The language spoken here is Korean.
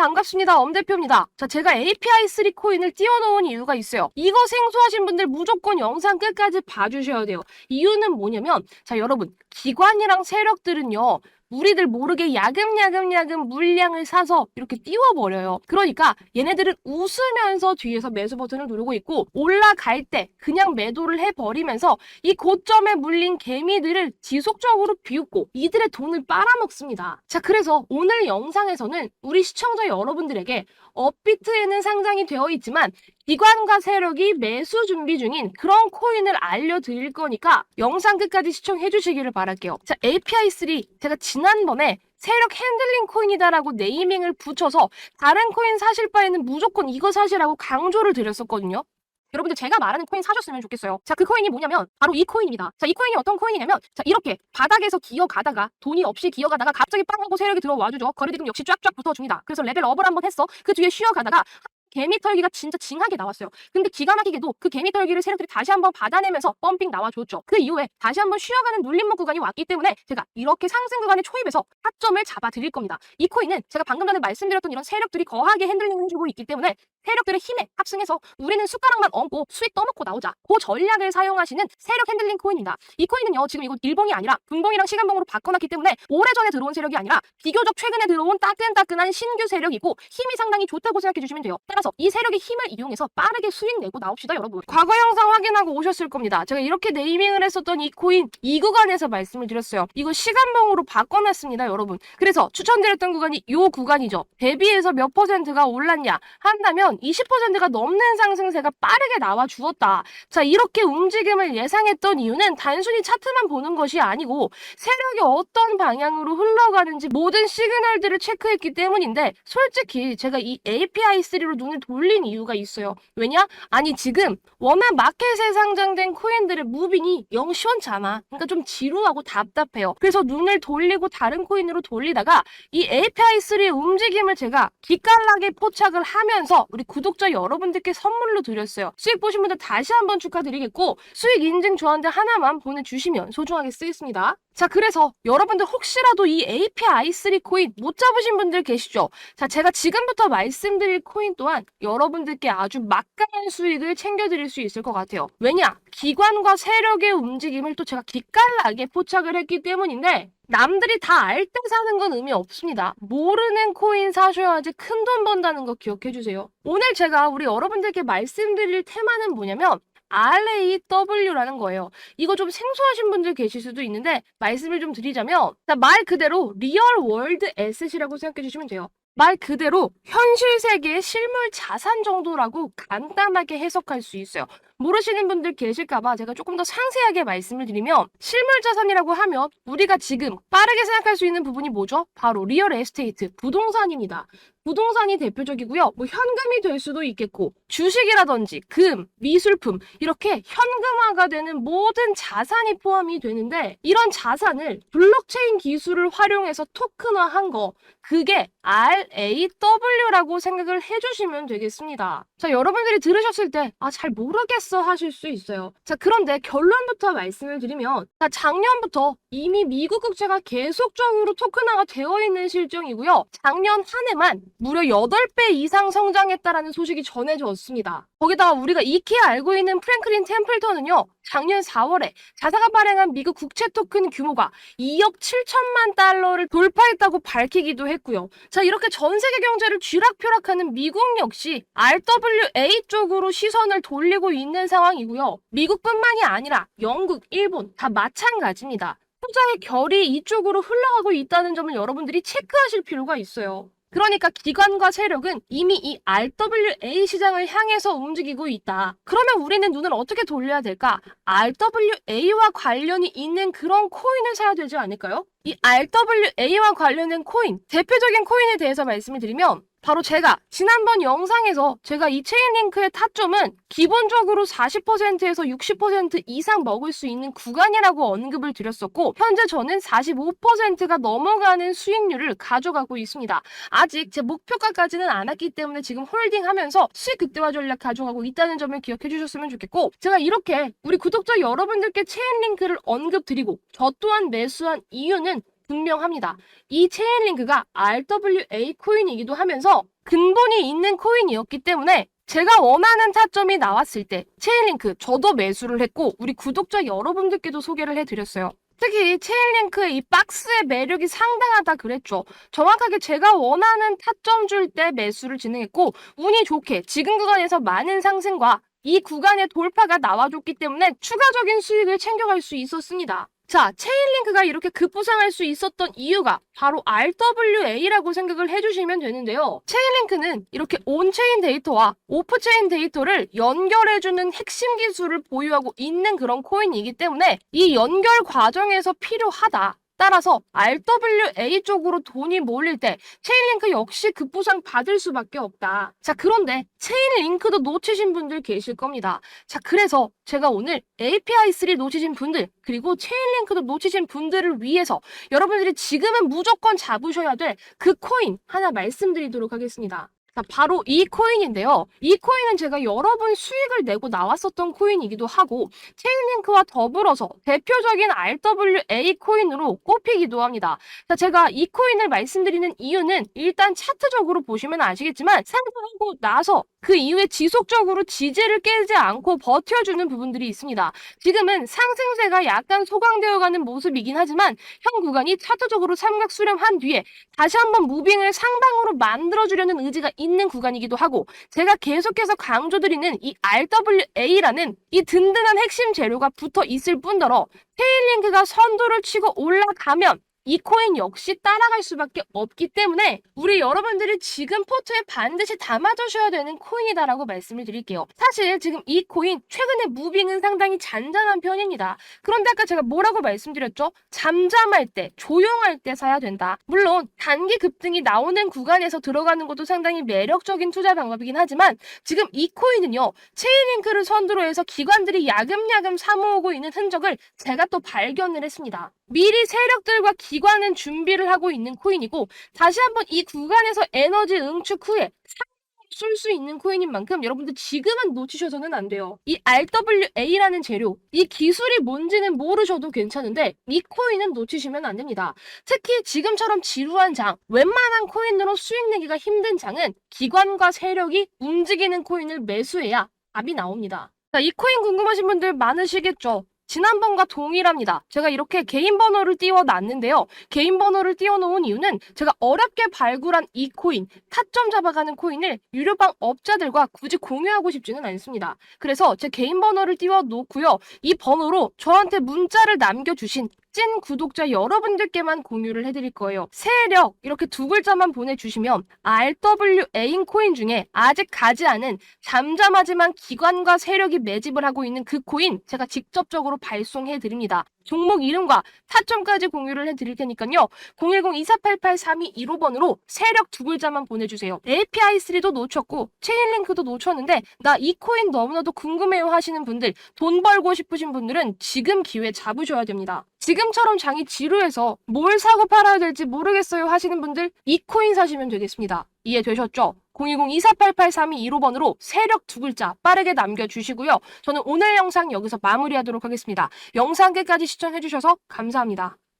반갑습니다. 엄 대표입니다. 자, 제가 API3 코인을 띄워놓은 이유가 있어요. 이거 생소하신 분들 무조건 영상 끝까지 봐주셔야 돼요. 이유는 뭐냐면, 자, 여러분, 기관이랑 세력들은요, 우리들 모르게 야금야금야금 물량을 사서 이렇게 띄워버려요. 그러니까 얘네들은 웃으면서 뒤에서 매수 버튼을 누르고 있고 올라갈 때 그냥 매도를 해버리면서 이 고점에 물린 개미들을 지속적으로 비웃고 이들의 돈을 빨아먹습니다. 자, 그래서 오늘 영상에서는 우리 시청자 여러분들에게 업비트에는 상장이 되어 있지만 기관과 세력이 매수 준비 중인 그런 코인을 알려드릴 거니까 영상 끝까지 시청해 주시기를 바랄게요. 자, API3 제가 지난번에 세력 핸들링 코인이다라고 네이밍을 붙여서 다른 코인 사실 바에는 무조건 이거 사시라고 강조를 드렸었거든요. 여러분들 제가 말하는 코인 사셨으면 좋겠어요. 자, 그 코인이 뭐냐면 바로 이 코인입니다. 자, 이 코인이 어떤 코인이냐면 자, 이렇게 바닥에서 기어가다가 돈이 없이 기어가다가 갑자기 빵 하고 세력이 들어와 주죠. 거래대금 역시 쫙쫙 붙어 줍니다. 그래서 레벨 업을 한번 했어. 그 뒤에 쉬어가다가 개미 털기가 진짜 징하게 나왔어요. 근데 기가 막히게도 그 개미 털기를 세력들이 다시 한번 받아내면서 펌핑 나와줬죠. 그 이후에 다시 한번 쉬어가는 눌림목 구간이 왔기 때문에 제가 이렇게 상승 구간에 초입해서 타점을 잡아드릴 겁니다. 이 코인은 제가 방금 전에 말씀드렸던 이런 세력들이 거하게 핸들링을 해주고 있기 때문에 세력들의 힘에 합승해서 우리는 숟가락만 얹고 수익 떠먹고 나오자. 그 전략을 사용하시는 세력 핸들링 코인입니다. 이 코인은요, 지금 이거 일봉이 아니라 분봉이랑 시간봉으로 바꿔놨기 때문에 오래전에 들어온 세력이 아니라 비교적 최근에 들어온 따끈따끈한 신규 세력이고 힘이 상당히 좋다고 생각해 주시면 돼요. 따라서 이 세력의 힘을 이용해서 빠르게 수익 내고 나옵시다, 여러분. 과거 영상 확인하고 오셨을 겁니다. 제가 이렇게 네이밍을 했었던 이 코인 이 구간에서 말씀을 드렸어요. 이거 시간봉으로 바꿔놨습니다, 여러분. 그래서 추천드렸던 구간이 이 구간이죠. 대비해서 몇 퍼센트가 올랐냐 한다면 20%가 넘는 상승세가 빠르게 나와 주었다. 자, 이렇게 움직임을 예상했던 이유는 단순히 차트만 보는 것이 아니고 세력이 어떤 방향으로 흘러가는지 모든 시그널들을 체크했기 때문인데 솔직히 제가 이 API3로 눈을 돌린 이유가 있어요. 왜냐? 아니 지금 워낙 마켓에 상장된 코인들의 무빙이 영 시원찮아. 그러니까 좀 지루하고 답답해요. 그래서 눈을 돌리고 다른 코인으로 돌리다가 이 API3의 움직임을 제가 기깔나게 포착을 하면서 우리 구독자 여러분들께 선물로 드렸어요. 수익 보신 분들 다시 한번 축하드리겠고 수익 인증 조언들 하나만 보내주시면 소중하게 쓰겠습니다. 자, 그래서 여러분들 혹시라도 이 API3 코인 못 잡으신 분들 계시죠? 자, 제가 지금부터 말씀드릴 코인 또한 여러분들께 아주 막강한 수익을 챙겨드릴 수 있을 것 같아요. 왜냐? 기관과 세력의 움직임을 또 제가 기깔나게 포착을 했기 때문인데 남들이 다 알 때 사는 건 의미 없습니다. 모르는 코인 사셔야지 큰 돈 번다는 거 기억해 주세요. 오늘 제가 우리 여러분들께 말씀드릴 테마는 뭐냐면 RAW라는 거예요. 이거 좀 생소하신 분들 계실 수도 있는데 말씀을 좀 드리자면 자, 말 그대로 리얼 월드 에셋이라고 생각해 주시면 돼요. 말 그대로 현실 세계의 실물 자산 정도라고 간단하게 해석할 수 있어요. 모르시는 분들 계실까봐 제가 조금 더 상세하게 말씀을 드리면 실물 자산이라고 하면 우리가 지금 빠르게 생각할 수 있는 부분이 뭐죠? 바로 리얼 에스테이트, 부동산입니다. 부동산이 대표적이고요. 뭐 현금이 될 수도 있겠고 주식이라든지 금, 미술품 이렇게 현금화가 되는 모든 자산이 포함이 되는데 이런 자산을 블록체인 기술을 활용해서 토큰화한 거 그게 RAW라고 생각을 해주시면 되겠습니다. 자 여러분들이 들으셨을 때 아 잘 모르겠어 하실 수 있어요. 자 그런데 결론부터 말씀을 드리면 자 작년부터 이미 미국 국채가 계속적으로 토큰화가 되어 있는 실정이고요. 작년 한 해만 무려 8배 이상 성장했다라는 소식이 전해졌습니다. 거기다가 우리가 익히 알고 있는 프랭클린 템플턴은요. 작년 4월에 자사가 발행한 미국 국채 토큰 규모가 2억 7천만 달러를 돌파했다고 밝히기도 했고요. 자, 이렇게 전 세계 경제를 쥐락펴락하는 미국 역시 RWA 쪽으로 시선을 돌리고 있는 상황이고요. 미국뿐만이 아니라 영국, 일본 다 마찬가지입니다. 투자의 결이 이쪽으로 흘러가고 있다는 점을 여러분들이 체크하실 필요가 있어요. 그러니까 기관과 세력은 이미 이 RWA 시장을 향해서 움직이고 있다. 그러면 우리는 눈을 어떻게 돌려야 될까? RWA와 관련이 있는 그런 코인을 사야 되지 않을까요? 이 RWA와 관련된 코인, 대표적인 코인에 대해서 말씀을 드리면 바로 제가 지난번 영상에서 제가 이 체인링크의 타점은 기본적으로 40%에서 60% 이상 먹을 수 있는 구간이라고 언급을 드렸었고 현재 저는 45%가 넘어가는 수익률을 가져가고 있습니다. 아직 제 목표가까지는 안 왔기 때문에 지금 홀딩하면서 수익 극대화 전략 가져가고 있다는 점을 기억해 주셨으면 좋겠고 제가 이렇게 우리 구독자 여러분들께 체인링크를 언급드리고 저 또한 매수한 이유는 분명합니다. 이 체인링크가 RWA 코인이기도 하면서 근본이 있는 코인이었기 때문에 제가 원하는 타점이 나왔을 때 체인링크 저도 매수를 했고 우리 구독자 여러분들께도 소개를 해드렸어요. 특히 체인링크의 이 박스의 매력이 상당하다 그랬죠. 정확하게 제가 원하는 타점 줄 때 매수를 진행했고 운이 좋게 지금 구간에서 많은 상승과 이 구간의 돌파가 나와줬기 때문에 추가적인 수익을 챙겨갈 수 있었습니다. 자, 체인링크가 이렇게 급부상할 수 있었던 이유가 바로 RWA라고 생각을 해주시면 되는데요. 체인링크는 이렇게 온체인 데이터와 오프체인 데이터를 연결해주는 핵심 기술을 보유하고 있는 그런 코인이기 때문에 이 연결 과정에서 필요하다. 따라서 RWA 쪽으로 돈이 몰릴 때 체인링크 역시 급부상 받을 수밖에 없다. 자, 그런데 체인링크도 놓치신 분들 계실 겁니다. 자, 그래서 제가 오늘 API3 놓치신 분들, 그리고 체인링크도 놓치신 분들을 위해서 여러분들이 지금은 무조건 잡으셔야 될 그 코인 하나 말씀드리도록 하겠습니다. 자, 바로 이 코인인데요. 이 코인은 제가 여러 번 수익을 내고 나왔었던 코인이기도 하고 체인링크와 더불어서 대표적인 RWA 코인으로 꼽히기도 합니다. 자, 제가 이 코인을 말씀드리는 이유는 일단 차트적으로 보시면 아시겠지만 상승하고 나서 그 이후에 지속적으로 지지를 깨지 않고 버텨주는 부분들이 있습니다. 지금은 상승세가 약간 소강되어가는 모습이긴 하지만 현 구간이 차트적으로 삼각 수렴한 뒤에 다시 한번 무빙을 상방으로 만들어주려는 의지가 있는 구간이기도 하고 제가 계속해서 강조드리는 이 RWA라는 이 든든한 핵심 재료가 붙어 있을 뿐더러 테일링크가 선두를 치고 올라가면 이 코인 역시 따라갈 수밖에 없기 때문에 우리 여러분들이 지금 포트에 반드시 담아두셔야 되는 코인이다라고 말씀을 드릴게요. 사실 지금 이 코인 최근에 무빙은 상당히 잔잔한 편입니다. 그런데 아까 제가 뭐라고 말씀드렸죠? 잠잠할 때, 조용할 때 사야 된다. 물론 단기 급등이 나오는 구간에서 들어가는 것도 상당히 매력적인 투자 방법이긴 하지만 지금 이 코인은요. 체인링크를 선두로 해서 기관들이 야금야금 사모으고 있는 흔적을 제가 또 발견을 했습니다. 미리 세력들과 기관은 준비를 하고 있는 코인이고 다시 한번 이 구간에서 에너지 응축 후에 쏠수 있는 코인인 만큼 여러분들 지금은 놓치셔서는 안 돼요. 이 RWA라는 재료, 이 기술이 뭔지는 모르셔도 괜찮은데 이 코인은 놓치시면 안 됩니다. 특히 지금처럼 지루한 장, 웬만한 코인으로 수익 내기가 힘든 장은 기관과 세력이 움직이는 코인을 매수해야 답이 나옵니다. 자, 이 코인 궁금하신 분들 많으시겠죠? 지난번과 동일합니다. 제가 이렇게 개인 번호를 띄워놨는데요. 개인 번호를 띄워놓은 이유는 제가 어렵게 발굴한 이 코인, 타점 잡아가는 코인을 유료방 업자들과 굳이 공유하고 싶지는 않습니다. 그래서 제 개인 번호를 띄워놓고요. 이 번호로 저한테 문자를 남겨주신 찐 구독자 여러분들께만 공유를 해드릴 거예요. 세력 이렇게 두 글자만 보내주시면 RWA인 코인 중에 아직 가지 않은 잠잠하지만 기관과 세력이 매집을 하고 있는 그 코인 제가 직접적으로 발송해 드립니다. 종목 이름과 타점까지 공유를 해드릴 테니까요. 010-2488-3215번으로 세력 두 글자만 보내주세요. API3도 놓쳤고 체인링크도 놓쳤는데 나 이 코인 너무나도 궁금해요 하시는 분들 돈 벌고 싶으신 분들은 지금 기회 잡으셔야 됩니다. 지금처럼 장이 지루해서 뭘 사고 팔아야 될지 모르겠어요 하시는 분들 이 코인 사시면 되겠습니다. 이해되셨죠? 010-2488-3215번으로 세력 두 글자 빠르게 남겨주시고요. 저는 오늘 영상 여기서 마무리하도록 하겠습니다. 영상 끝까지 시청해주셔서 감사합니다.